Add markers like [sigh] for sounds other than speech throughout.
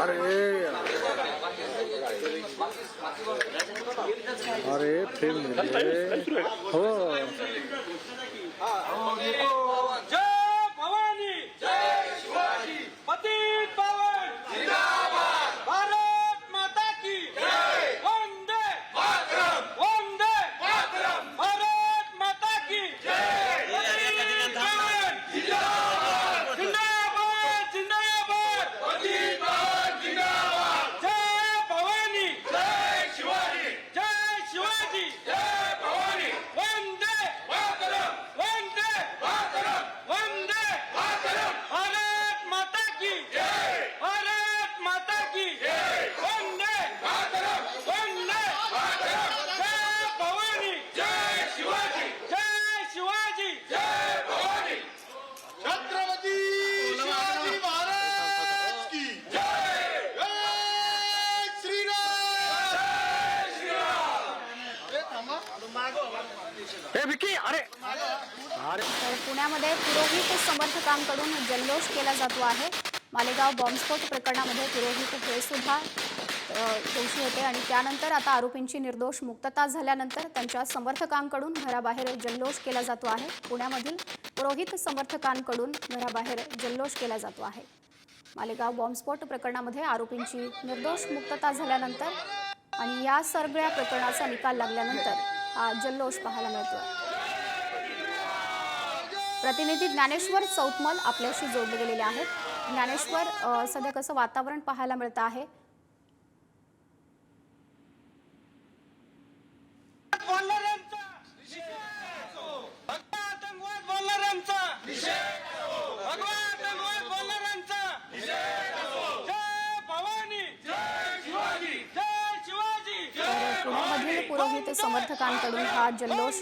अरे अरे फिल्म हो जय भवानी जय शिवाजी पतित पावन जिंदाबाद भारत माता की जय वंदे मातरम वंदे मातरम भारत माता की जय पतित पावन जिंदाबाद जिंदाबाद जिंदाबाद पतित पावन जिंदाबाद जय भवानी जय शिवाजी जय शिवाजी जय भवानी वंदे मातरम वंदे मातरम वंदे मातरम भारत माता की जय भारत माता की जय वंदे मातरम वंदे मातरम जय भवानी जय शिवाजी जय शिवाजी जय भवानी छत्रपती शिवाजी महाराज की जय जय श्रीराम जय श्रीराम हे थांबा ए विकी अरे अरे तर पुण्यामध्ये पुरोहित समर्थकांकडून जल्लोष केला जातो आहे. मालेगाव बॉम्बस्फोट प्रकरणामध्ये पुरोहित हे सुद्धा दोषी होते आणि त्यानंतर आता आरोपींची निर्दोष मुक्तता झाल्यानंतर त्यांच्या समर्थकांकडून घराबाहेर जल्लोष केला जातो आहे. पुण्यामधील पुरोहित समर्थकांकडून घराबाहेर जल्लोष केला जातो आहे. मालेगाव बॉम्बस्फोट प्रकरणामध्ये आरोपींची निर्दोष मुक्तता झाल्यानंतर आणि या सगळ्या प्रकरणाचा निकाल लागल्यानंतर हा जल्लोष पाहायला मिळतो प्रतिनिधी ज्ञानेश्वर चौतमल आपल्याशी जोडले गेलेले आहेत. ज्ञानेश्वर सध्या कसं वातावरण पाहायला मिळतं आहे बोलणाऱ्यांचा भगवा आतंकवाद बोलणाऱ्यांचा भगवा आतंकवाद बोलणाऱ्यांचा जय भवानी जय शिवाजी जय शिवाजी तर पुण्यामधील समर्थकांकडून हा जल्लोष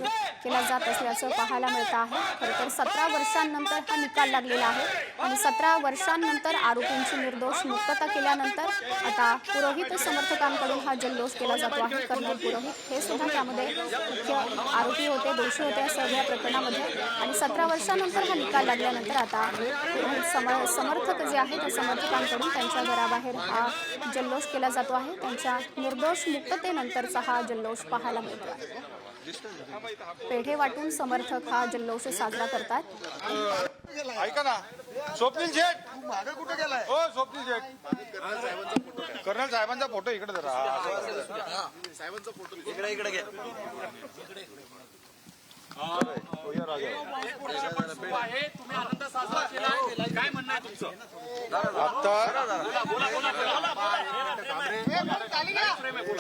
केला जात असल्याचं पाहायला मिळतं आहे. खरं तर सतरा वर्षांनंतर हा निकाल लागलेला आहे आणि सतरा वर्षांनंतर आरोपींची निर्दोष मुक्तता केल्यानंतर आता पुरोहित समर्थकांकडून हा जल्लोष केला जातो आहे. कर्नल पुरोहित हे सुद्धा त्यामध्ये मुख्य आरोपी होते दोषी होते या सगळ्या प्रकरणामध्ये आणि सतरा वर्षानंतर हा निकाल लागल्यानंतर आता पुरोहित सम समर्थक जे आहेत त्या समर्थकांकडून त्यांच्या घराबाहेर हा जल्लोष केला जातो आहे. त्यांच्या निर्दोष मुक्ततेनंतरचा हा जल्लोष पाहायला मिळतो आहे. पेढे वाटून समर्थक हा जल्लोष साजरा करतात. ऐका ना स्वप्नील शेठ. मागे कुठे गेलाय हो स्वप्नील शेठ. कर्नल साहेबांचा फोटो इकडे जरा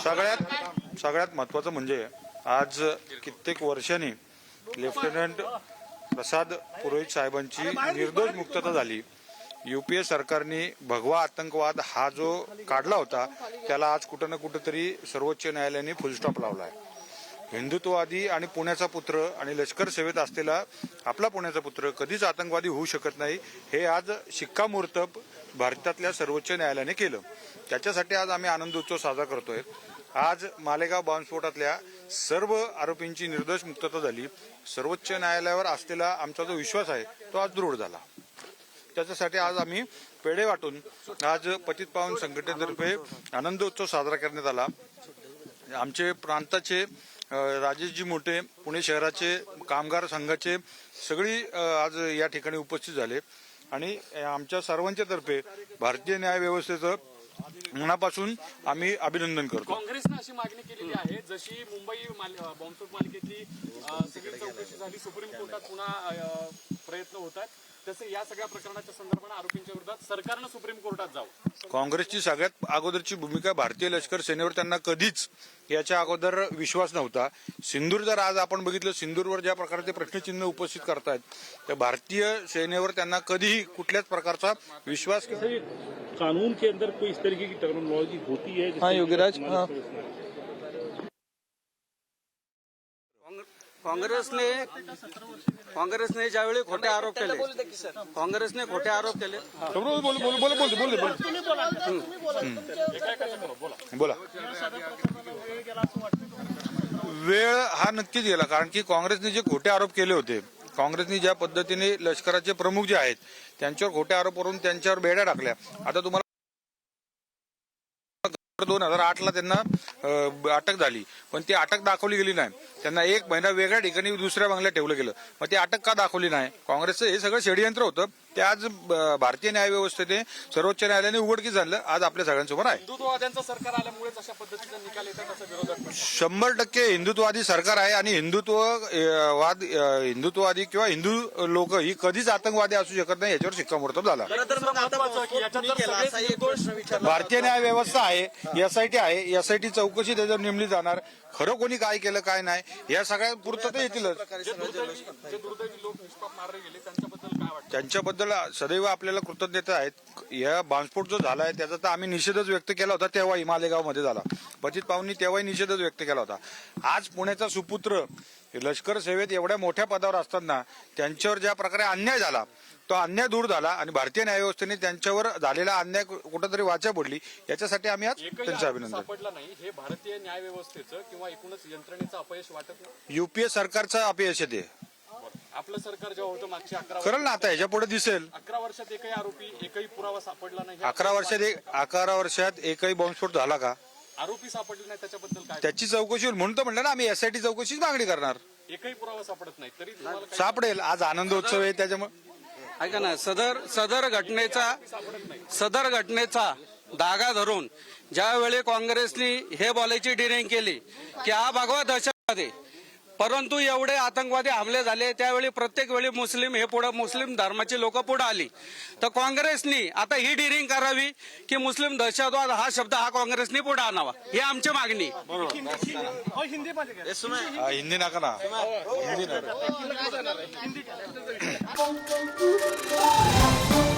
सगळ्यात सगळ्यात महत्वाचं म्हणजे आज कित्येक वर्षांनी लेफ्टनंट प्रसाद पुरोहित साहेबांची निर्दोष मुक्तता झाली. युपीए सरकारने भगवा आतंकवाद हा जो काढला होता त्याला आज कुठं ना कुठंतरी सर्वोच्च न्यायालयाने फुलस्टॉप लावला आहे हिंदुत्ववादी आणि पुण्याचा पुत्र आणि लष्कर सेवेत असलेला आपला पुण्याचा पुत्र कधीच आतंकवादी होऊ शकत नाही हे आज शिक्कामोर्तब भारतातल्या सर्वोच्च न्यायालयाने केलं. त्याच्यासाठी आज आम्ही आनंदोत्सव साजरा करतोय. आज मालेगाव बॉम्बस्फोटातल्या सर्व आरोपींची निर्दोष मुक्तता झाली. सर्वोच्च न्यायालयावर असलेला आमचा जो विश्वास आहे तो आज दृढ झाला. त्याच्यासाठी आज आम्ही पेढे वाटून आज पतित पावन संघटनेतर्फे आनंद उत्सव साजरा करण्यात आला. आमचे प्रांताचे राजेशजी मोठे पुणे शहराचे कामगार संघाचे सगळी आज या ठिकाणी उपस्थित झाले. आणि आमच्या सर्वांच्या तर्फे भारतीय न्याय व्यवस्थेचं मनापासून आम्ही अभिनंदन करतो. काँग्रेसनं अशी मागणी केलेली आहे जशी मुंबई माल- बॉम्बस्फोट मालिकेतली सगळी चौकशी झाली सुप्रीम कोर्टात पुन्हा प्रयत्न होत आहेत तसे या सगळ्या प्रकरणाच्या संदर्भात आरोपींच्या विरोधात सरकारनं सुप्रीम कोर्टात जावं. काँग्रेसची सगळ्यात अगोदरची भूमिका भारतीय लष्कर सेनेवर त्यांना कधीच याच्या अगोदर विश्वास नव्हता. सिंदूर जर आज आपण बघितलं सिंदूरवर ज्या प्रकारचे प्रश्नचिन्ह उपस्थित करतायत तर भारतीय सेनेवर त्यांना कधीही कुठल्याच प्रकारचा विश्वास कानून के अंदर कोई इस तरीके की टेक्नोलॉजी होती है हाँ योगीराज हाँ। काँग्रेसने काँग्रेसने ज्यावेळी खोटे आरोप केले काँग्रेसने खोटे आरोप केले. बोल बोल बोल बोल बोल बोल. बोला. वेळ हा नक्कीच गेला कारण की काँग्रेसने जे खोटे आरोप केले होते काँग्रेसनी ज्या पद्धतीने लष्कराचे प्रमुख जे आहेत त्यांच्यावर खोटे आरोप करून त्यांच्यावर बेड्या टाकल्या. आता तुम्हाला दोन हजार आठला त्यांना अटक झाली. पण ती अटक दाखवली गेली नाही. त्यांना एक महिना वेगळ्या ठिकाणी दुसऱ्या बंगल्यात ठेवलं गेलं. मग ती अटक का दाखवली नाही? काँग्रेसचं हे सगळं षडयंत्र होतं. ते आज भारतीय न्यायव्यवस्थेने सर्वोच्च न्यायालयाने उघडकीस झालं आज आपल्या सगळ्यांसमोर आहे. हिंदुत्ववाद्यांचं सरकार आल्यामुळेच अशा पद्धतीचा निकाल येतात असं विरोधक म्हणतात. शंभर टक्के हिंदुत्ववादी सरकार आहे आणि हिंदुत्व अ, वाद अ, हिंदुत्ववादी किंवा हिंदू लोक ही कधीच आतंकवादी असू शकत नाही याच्यावर शिक्कामोर्तब झाला. भारतीय न्याय व्यवस्था आहे एसआयटी आहे एसआयटी चौकशी त्याच्यावर नेमली जाणार. खरं कोणी काय केलं काय नाही या सगळ्या पूर्तता येतीलच. त्यांच्याबद्दल त्यांच्याबद्दल सदैव आपल्याला कृतज्ञता आहेत. या बॉम्बस्फोट जो झाला आहे त्याचा तर आम्ही निषेधच व्यक्त केला होता तेव्हा हिमालयगावमध्ये झाला. बचित पाहुनी तेव्हाही निषेधच व्यक्त केला होता. आज पुण्याचा सुपुत्र लष्कर सेवेत एवढ्या मोठ्या पदावर असताना त्यांच्यावर ज्या प्रकारे अन्याय झाला तो अन्याय दूर झाला आणि भारतीय न्यायव्यवस्थेने त्यांच्यावर झालेला अन्याय कुठंतरी वाचा पडली याच्यासाठी आम्ही आज त्यांचं अभिनंदन. नाही. हे भारतीय न्याय व्यवस्थेचं किंवा एकूणच यंत्रणेचं अपयश वाटत युपीए सरकारचं अपयश आहे ते. आपलं सरकार जेव्हा होतं मागच्या अकरा करेल ना आता ह्याच्या पुढे दिसेल. अकरा वर्षात एकही आरोपी एकही पुरावा सापडला नाही. अकरा वर्षात एक अकरा वर्षात एकही बॉम्बस्फोट झाला का? आरोपी सापडले नाही त्याच्याबद्दल काय? त्याची चौकशी होईल. म्हणून तर म्हणलं ना आम्ही एसआयटी चौकशीच मागणी करणार. एकही पुरावा सापडत नाही तरी तुम्हाला काय सापडेल. आज आनंदोत्सव आहे त्याच्यामुळे ऐका ना सदर सदर घटनेचा सदर घटनेचा धागा धरून ज्यावेळी काँग्रेसनी हे बोलायची डिरिंग केली की हा भगवा दहशतवादी परंतु एवढे आतंकवादी हमले झाले त्यावेळी प्रत्येक वेळी मुस्लिम हे पुढे मुस्लिम धर्माची लोक पुढे आली. तर काँग्रेसनी आता ही डिरिंग करावी की मुस्लिम दहशतवाद हा शब्द हा काँग्रेसनी पुढे आणावा ही आमची मागणी. हा, हिंदी नका ना. हिंदी [laughs]